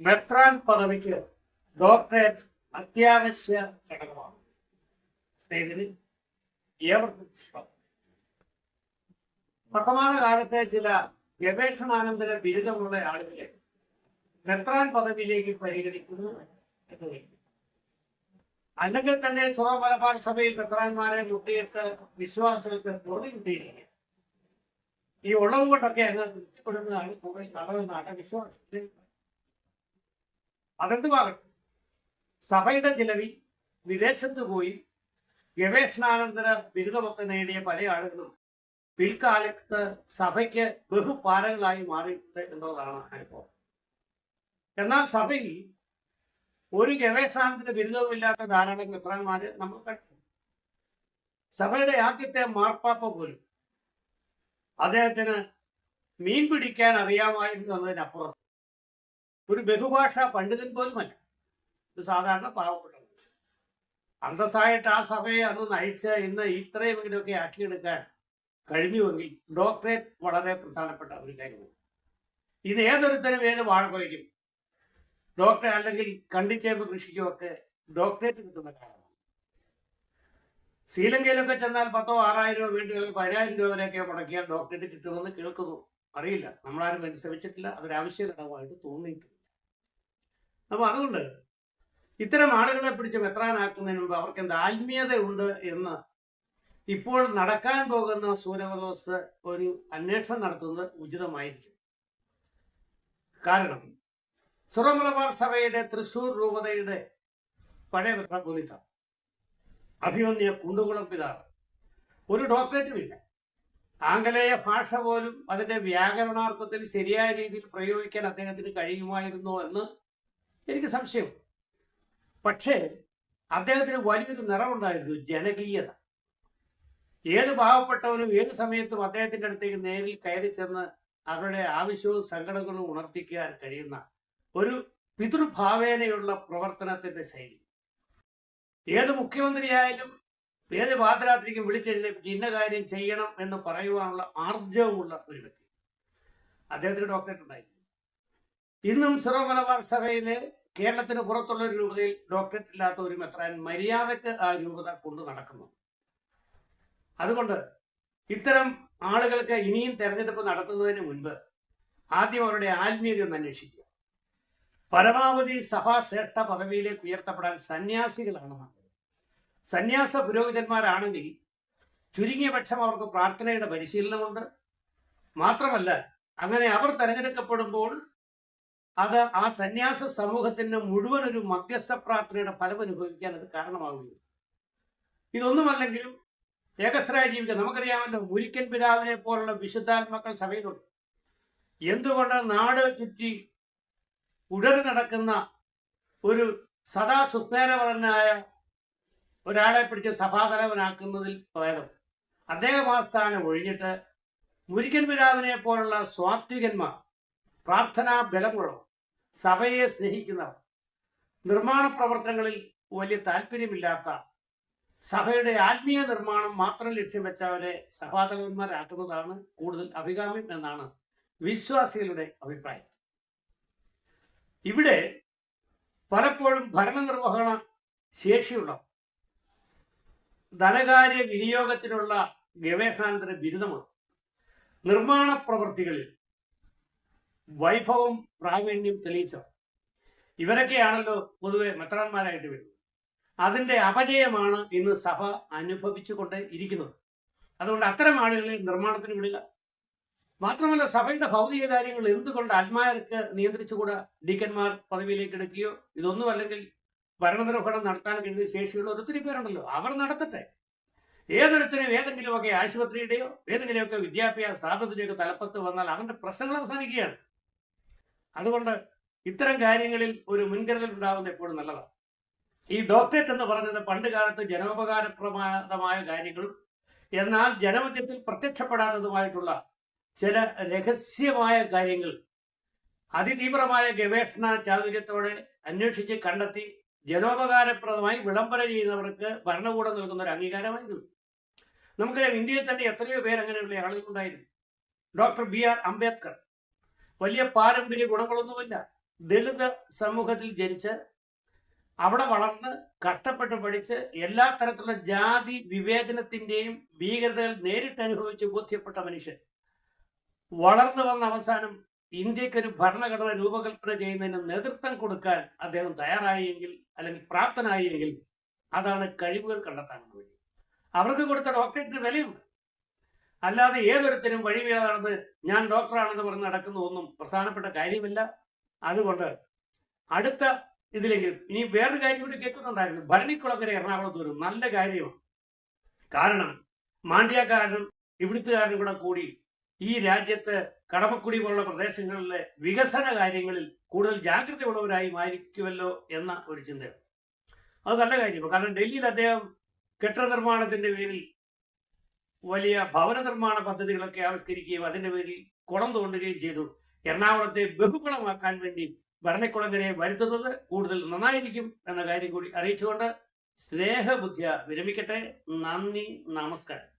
മെത്രാൻ പദവിക്ക് ഡോക്ടറേറ്റ് അത്യാവശ്യ ഘടകമാണ് ഏവർക്കും. വർത്തമാന കാലത്തെ ചില ഗവേഷണാനന്തര ബിരുദമുള്ള ആളുകളെ മെത്രാൻ പദവിയിലേക്ക് പരിഗണിക്കുന്നു. അല്ലെങ്കിൽ തന്നെ സ്വ മലബാർ സഭയിൽ മെത്രാന്മാരെ മുട്ടിയിട്ട് വിശ്വാസികൾക്ക് തോന്നി കിട്ടിയിരിക്കുക ഈ ഉള്ളത് കൊണ്ടൊക്കെ അങ്ങ് തൃപ്തിപ്പെടുന്നതാണ് കൂടുതൽ കളവെന്നാണ് വിശ്വാസത്തിൽ അതെന്തുമാകട്ടെ സഭയുടെ ചിലവിൽ വിദേശത്ത് പോയി ഗവേഷണാനന്തര ബിരുദമൊക്കെ നേടിയ പല ആളുകളും പിൽക്കാലത്ത് സഭയ്ക്ക് ബഹുപാരങ്ങളായി മാറിയിട്ടുണ്ട് എന്നുള്ളതാണ് അനുഭവം. എന്നാൽ സഭയിൽ ഒരു ഗവേഷണാനന്തര ബിരുദവുമില്ലാത്ത ധാരാളം മിത്രന്മാര് നമ്മൾ കണ്ടു. സഭയുടെ ആദ്യത്തെ മാർപ്പാപ്പ പോലും അദ്ദേഹത്തിന് മീൻ പിടിക്കാൻ അറിയാമായിരുന്നു എന്നതിനപ്പുറം ഒരു ബഹുഭാഷാ പണ്ഡിതൻ പോലുമല്ല. ഒരു സാധാരണ പാവപ്പെട്ട. അന്തസ്സായിട്ട് ആ സഭയെ അന്ന് നയിച്ച് ഇന്ന് ഇത്രയും ഇങ്ങനെയൊക്കെ ആക്കിയെടുക്കാൻ കഴിഞ്ഞുവെങ്കിൽ ഡോക്ടറേറ്റ് വളരെ പ്രധാനപ്പെട്ട ഒരു കാര്യമാണ്. ഇത് ഏതൊരുത്തരും ഏത് വാഴ കുറയ്ക്കും ഡോക്ടറെ അല്ലെങ്കിൽ കണ്ടിച്ചേമ്പ് കൃഷിക്കും ഒക്കെ ഡോക്ടറേറ്റ് കിട്ടുന്ന കാലമാണ്. ശ്രീലങ്കയിലൊക്കെ ചെന്നാൽ പത്തോ ആറായിരമോ വീണ്ടുകൾ പതിനായിരം രൂപ വരെയൊക്കെ മുടക്കിയാൽ ഡോക്ടറേറ്റ് കിട്ടുമെന്ന് കേൾക്കുന്നു. അറിയില്ല. നമ്മളാരും പരിശ്രമിച്ചിട്ടില്ല. അതൊരാവശ്യഘടകമായിട്ട് തോന്നിയിട്ടില്ല. അപ്പൊ അതുകൊണ്ട് ഇത്തരം ആളുകളെ പിടിച്ച് മെത്രാനാക്കുന്നതിന് മുമ്പ് അവർക്ക് എന്ത് ആത്മീയത ഉണ്ട് എന്ന് ഇപ്പോൾ നടക്കാൻ പോകുന്ന സൂര്യവദോസ് ഒരു അന്വേഷണം നടത്തുന്നത് ഉചിതമായിരിക്കും. കാരണം സുറമലബാർ സഭയുടെ തൃശൂർ രൂപതയുടെ പഴയ മെത്രാപോലിത്ത അഭിമന്യ കുണ്ടുകുളം പിതാവ്. ഒരു ഡോക്ടറേറ്റും ഇല്ല. ആംഗലേയ ഭാഷ പോലും അതിന്റെ വ്യാകരണാർത്ഥത്തിൽ ശരിയായ രീതിയിൽ പ്രയോഗിക്കാൻ അദ്ദേഹത്തിന് കഴിയുമായിരുന്നോ എന്ന് എനിക്ക് സംശയം. പക്ഷേ അദ്ദേഹത്തിന് വലിയൊരു നിറമുണ്ടായിരുന്നു ജനകീയത. ഏത് പാവപ്പെട്ടവനും ഏത് സമയത്തും അദ്ദേഹത്തിന്റെ അടുത്തേക്ക് നേരിൽ കയറി ചെന്ന് അവരുടെ ആവശ്യവും സങ്കടങ്ങളും ഉണർത്തിക്കാൻ കഴിയുന്ന ഒരു പിതൃഭാവേനയുള്ള പ്രവർത്തനത്തിന്റെ ശൈലി. ഏത് മുഖ്യമന്ത്രിയായാലും ഏത് പാതിരാത്രിക്കും വിളിച്ചെഴുന്നേപ്പിച്ച് ഇന്ന കാര്യം ചെയ്യണം എന്ന് പറയുവാനുള്ള ആർജവമുള്ള ഒരു വ്യക്തി. അദ്ദേഹത്തിന് ഡോക്ടറേറ്റ് ഉണ്ടായിരുന്നു ഇന്നും സിറോ മലബാർ സഭയിലെ കേരളത്തിന് പുറത്തുള്ള ഒരു രൂപതയിൽ ഡോക്ടറേറ്റ് ഇല്ലാത്ത ഒരു മെത്രാൻ മര്യാദയ്ക്ക് ആ രൂപത കൊണ്ടു നടക്കുന്നു. അതുകൊണ്ട് ഇത്തരം ആളുകൾക്ക് ഇനിയും തെരഞ്ഞെടുപ്പ് നടത്തുന്നതിന് മുൻപ് ആദ്യം അവരുടെ ആത്മീയത ഒന്ന് അന്വേഷിക്കുക. പരമാവധി സഭാശ്രേഷ്ഠ പദവിയിലേക്ക് ഉയർത്തപ്പെടാൻ സന്യാസികളാണ് നല്ലത് സന്യാസ പുരോഹിതന്മാരാണെങ്കിൽ ചുരുങ്ങിയ പക്ഷം അവർക്ക് പ്രാർത്ഥനയുടെ പരിശീലനമുണ്ട്. മാത്രമല്ല അങ്ങനെ അവർ തെരഞ്ഞെടുക്കപ്പെടുമ്പോൾ അത് ആ സന്യാസ സമൂഹത്തിന് മുഴുവൻ ഒരു മധ്യസ്ഥ പ്രാർത്ഥനയുടെ ഫലം അനുഭവിക്കാൻ അത് കാരണമാവുകയും ഇതൊന്നുമല്ലെങ്കിലും ഏകസ്രായ ജീവിതം നമുക്കറിയാമല്ലോ മുരിക്കൻ പിതാവിനെ പോലുള്ള വിശുദ്ധാത്മാക്കൾ സഭയിലുണ്ട്. എന്തുകൊണ്ട് നാട് ചുറ്റി ഉടറി നടക്കുന്ന ഒരു സദാ സുസ്മേരവതനായ ഒരാളെ പിടിച്ച് സഭാതലവനാക്കുന്നതിൽ പകരം അദ്ദേഹം ആ സ്ഥാനം ഒഴിഞ്ഞിട്ട് മുരിക്കൻ പിതാവിനെ പോലുള്ള സ്വാത്വികന്മാർ പ്രാർത്ഥനാ ബലമുള്ളവർ സഭയെ സ്നേഹിക്കുന്നവർ നിർമ്മാണ പ്രവർത്തനങ്ങളിൽ വലിയ താല്പര്യമില്ലാത്ത സഭയുടെ ആത്മീയ നിർമ്മാണം മാത്രം ലക്ഷ്യം വെച്ചവരെ സഭാതലവന്മാരാക്കുന്നതാണ് കൂടുതൽ അഭികാമ്യം എന്നാണ് വിശ്വാസികളുടെ അഭിപ്രായം. ഇവിടെ പലപ്പോഴും ഭരണനിർവഹണ ശേഷിയുള്ള ധനകാര്യ വിനിയോഗത്തിനുള്ള ഗവേഷണാന്തര ബിരുദമുള്ള നിർമ്മാണ പ്രവൃത്തികളിൽ വൈഭവം പ്രാവീണ്യം തെളിയിച്ചവർ. ഇവരൊക്കെയാണല്ലോ പൊതുവെ മെത്രാന്മാരായിട്ട് വരുന്നത്. അതിന്റെ അപജയമാണ് ഇന്ന് സഭ അനുഭവിച്ചുകൊണ്ട് ഇരിക്കുന്നത്. അതുകൊണ്ട് അത്തരം ആളുകളെ നിർമ്മാണത്തിന് വിടുക. മാത്രമല്ല സഭയുടെ ഭൗതിക കാര്യങ്ങൾ എന്തുകൊണ്ട് ആത്മാർക്ക് നിയന്ത്രിച്ചുകൂടാ? ഡീക്കന്മാർ പദവിയിലേക്ക് എടുക്കുകയോ? ഇതൊന്നും അല്ലെങ്കിൽ ഭരണനിർവഹണം നടത്താൻ കഴിയുന്ന ശേഷിയുള്ള ഒത്തിരി പേരുണ്ടല്ലോ. അവർ നടത്തട്ടെ. ഏതൊരുത്തരും ഏതെങ്കിലുമൊക്കെ ആശുപത്രിയുടെയോ ഏതെങ്കിലുമൊക്കെ വിദ്യാഭ്യാസ സ്ഥാപനത്തിന്റെയൊക്കെ തലപ്പത്ത് വന്നാൽ അവന്റെ പ്രശ്നങ്ങൾ അവസാനിക്കുകയാണ്. അതുകൊണ്ട് ഇത്തരം കാര്യങ്ങളിൽ ഒരു മുൻകരുതൽ ഉണ്ടാവുന്നത് എപ്പോഴും നല്ലതാണ്. ഈ ഡോക്ടറേറ്റ് എന്ന് പറയുന്നത് പണ്ട് കാലത്ത് ജനോപകാരപ്രദമായ കാര്യങ്ങളും എന്നാൽ ജനമധ്യത്തിൽ പ്രത്യക്ഷപ്പെടാത്തതുമായിട്ടുള്ള ചില രഹസ്യമായ കാര്യങ്ങൾ അതിതീവ്രമായ ഗവേഷണ ചാതുര്യത്തോടെ അന്വേഷിച്ച് കണ്ടെത്തി ജനോപകാരപ്രദമായി വിളംബരം ചെയ്യുന്നവർക്ക് ഭരണകൂടം നൽകുന്ന ഒരു അംഗീകാരമായിരുന്നു. നമുക്കറിയാം ഇന്ത്യയിൽ തന്നെ എത്രയോ പേര് അങ്ങനെയുള്ള ആളുകളുണ്ടായിരുന്നു ഡോക്ടർ ബി ആർ അംബേദ്കർ വലിയ പാരമ്പര്യ ഗുണങ്ങളൊന്നുമില്ല. ദളിത് സമൂഹത്തിൽ ജനിച്ച് അവിടെ വളർന്ന് കഷ്ടപ്പെട്ട് പഠിച്ച് എല്ലാ തരത്തിലുള്ള ജാതി വിവേചനത്തിന്റെയും ഭീകരതകൾ നേരിട്ട് അനുഭവിച്ച് ബോധ്യപ്പെട്ട മനുഷ്യൻ. വളർന്നു വന്ന അവസാനം ഇന്ത്യക്കൊരു ഭരണഘടന രൂപകൽപ്പന ചെയ്യുന്നതിന് നേതൃത്വം കൊടുക്കാൻ അദ്ദേഹം തയ്യാറായെങ്കിൽ അല്ലെങ്കിൽ പ്രാപ്തനായി എങ്കിൽ അതാണ് കഴിവുകൾ കണ്ടെത്താനുള്ള വഴി. അവർക്ക് കൊടുത്ത ഡോക്ടറേറ്റിന് വിലയുണ്ട്. അല്ലാതെ ഏതൊരുത്തരും വഴിവീഴ നടന്ന് ഞാൻ ഡോക്ടറാണെന്ന് പറഞ്ഞ് നടക്കുന്ന ഒന്നും പ്രധാനപ്പെട്ട കാര്യമില്ല. അതുകൊണ്ട് അടുത്ത ഇതിലെങ്കിലും ഇനി വേറൊരു കാര്യം കൂടി കേൾക്കുന്നുണ്ടായിരുന്നു. ഭരണിക്കുളങ്ങര എറണാകുളത്ത് വരും നല്ല കാര്യമാണ്. കാരണം മാണ്ഡ്യക്കാരനും ഇവിടുത്തുകാരനും കൂടെ കൂടി ഈ രാജ്യത്ത് കടമക്കുടി പോലുള്ള പ്രദേശങ്ങളിലെ വികസന കാര്യങ്ങളിൽ കൂടുതൽ ജാഗ്രതയുള്ളവരായി മാറിക്കുമല്ലോ എന്ന ഒരു ചിന്തയാണ്. അത് നല്ല കാര്യമാണ്. കാരണം ഡൽഹിയിൽ അദ്ദേഹം കെട്ടിട നിർമ്മാണത്തിന്റെ പേരിൽ വലിയ ഭവന നിർമ്മാണ പദ്ധതികളൊക്കെ ആവിഷ്കരിക്കുകയും അതിന്റെ പേരിൽ കുളം തോണ്ടുകയും ചെയ്തു. എറണാകുളത്തെ ബഹുകുളമാക്കാൻ വേണ്ടി ഭരണക്കുളങ്ങനെ വരുത്തുന്നത് കൂടുതൽ നന്നായിരിക്കും എന്ന കാര്യം കൂടി അറിയിച്ചുകൊണ്ട് സ്നേഹബുദ്ധിയ വിരമിക്കട്ടെ. നന്ദി നമസ്കാരം.